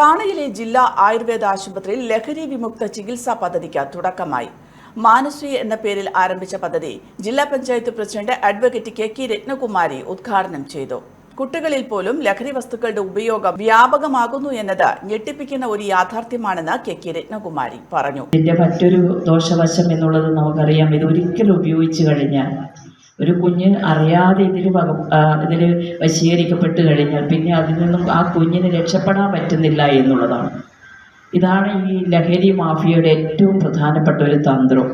താണയിലെ ജില്ലാ ആയുർവേദ ആശുപത്രിയിൽ ലഹരി വിമുക്ത ചികിത്സാ പദ്ധതിക്ക് തുടക്കമായി. മാനസി എന്ന പേരിൽ ആരംഭിച്ച പദ്ധതി ജില്ലാ panchayat president advocate K K Ratnakumari ഉദ്ഘാടനം ചെയ്തു. കുട്ടികളിൽ പോലും ലഹരി വസ്തുക്കളുടെ ഉപയോഗം വ്യാപകമാകുന്നു എന്നത് ഞെട്ടിപ്പിക്കുന്ന ഒരു യാഥാർത്ഥ്യമാണെന്ന് കെ കെ രത്നകുമാരി പറഞ്ഞു. ഇതിന്റെ മറ്റൊരു ദോഷവശം എന്നുള്ളത് നമുക്കറിയാം. ഇത് ഒരിക്കലും ഉപയോഗിച്ചു കഴിഞ്ഞാൽ ഒരു കുഞ്ഞിൻ അറിയാതെ ഇതിൽ വക ഇതിൽ വശീകരിക്കപ്പെട്ട് കഴിഞ്ഞാൽ പിന്നെ അതിൽ നിന്നും ആ കുഞ്ഞിന് രക്ഷപ്പെടാൻ പറ്റുന്നില്ല എന്നുള്ളതാണ്. ഇതാണ് ഈ ലഹരി മാഫിയയുടെ ഏറ്റവും പ്രധാനപ്പെട്ട ഒരു തന്ത്രം.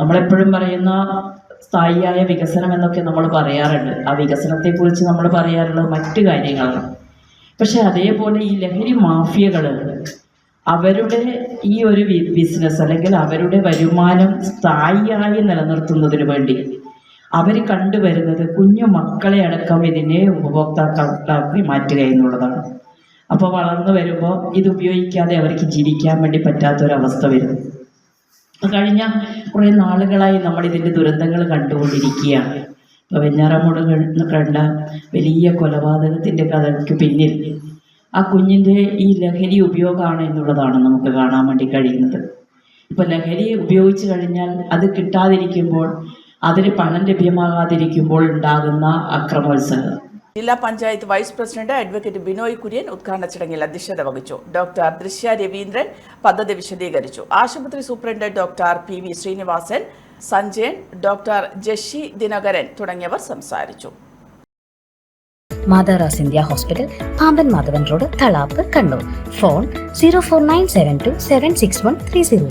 നമ്മളെപ്പോഴും പറയുന്ന സ്ഥായിയായ വികസനം എന്നൊക്കെ നമ്മൾ പറയാറുണ്ട്. ആ വികസനത്തെക്കുറിച്ച് നമ്മൾ പറയാറുള്ളത് മറ്റു കാര്യങ്ങളാണ്. പക്ഷെ അതേപോലെ ഈ ലഹരി മാഫിയകൾ അവരുടെ ഈ ഒരു ബിസിനസ് അല്ലെങ്കിൽ അവരുടെ വരുമാനം സ്ഥായിയായി നിലനിർത്തുന്നതിന് വേണ്ടി അവർ കണ്ടുവരുന്നത് കുഞ്ഞു മക്കളെ അടക്കം ഇതിനെ ഉപഭോക്താക്കളാക്കി മാറ്റുക എന്നുള്ളതാണ്. അപ്പോൾ വളർന്നു വരുമ്പോൾ ഇത് ഉപയോഗിക്കാതെ അവർക്ക് ജീവിക്കാൻ വേണ്ടി പറ്റാത്തൊരവസ്ഥ വരും. കഴിഞ്ഞ കുറേ നാളുകളായി നമ്മൾ ഇതിന്റെ ദുരന്തങ്ങൾ കണ്ടുകൊണ്ടിരിക്കുകയാണ്. ഇപ്പോൾ വെഞ്ഞാറമൂട് കണ്ട വലിയ കൊലപാതകത്തിന്റെ കഥയ്ക്ക് പിന്നിൽ ആ കുഞ്ഞിന്റെ ഈ ലഹരി ഉപയോഗമാണ് എന്നുള്ളതാണ് നമുക്ക് കാണാൻ വേണ്ടി കഴിയുന്നത്. ഇപ്പോൾ ലഹരി ഉപയോഗിച്ചു കഴിഞ്ഞാൽ അത് കിട്ടാതിരിക്കുമ്പോൾ അതിന് പണം ലഭ്യമാകാതിരിക്കുമ്പോൾ ഉണ്ടാകുന്ന അക്രമോത്സവം. ജില്ലാ panchayat vice president advocate Binoy Kurian ഉദ്ഘാടന ചടങ്ങിൽ അധ്യക്ഷത വഹിച്ചു. ഡോക്ടർ ദൃശ്യ രവീന്ദ്രൻ പദ്ധതി വിശദീകരിച്ചു. ആശുപത്രി superintendent doctor P V Sreenivasan Sanjayan doctor Jashi Dinakaran തുടങ്ങിയവർ സംസാരിച്ചു. മാതാറാസ് India hospital Pamban Madhavan road Thalap Kannur. Phone zero four nine seven two seven six one three zero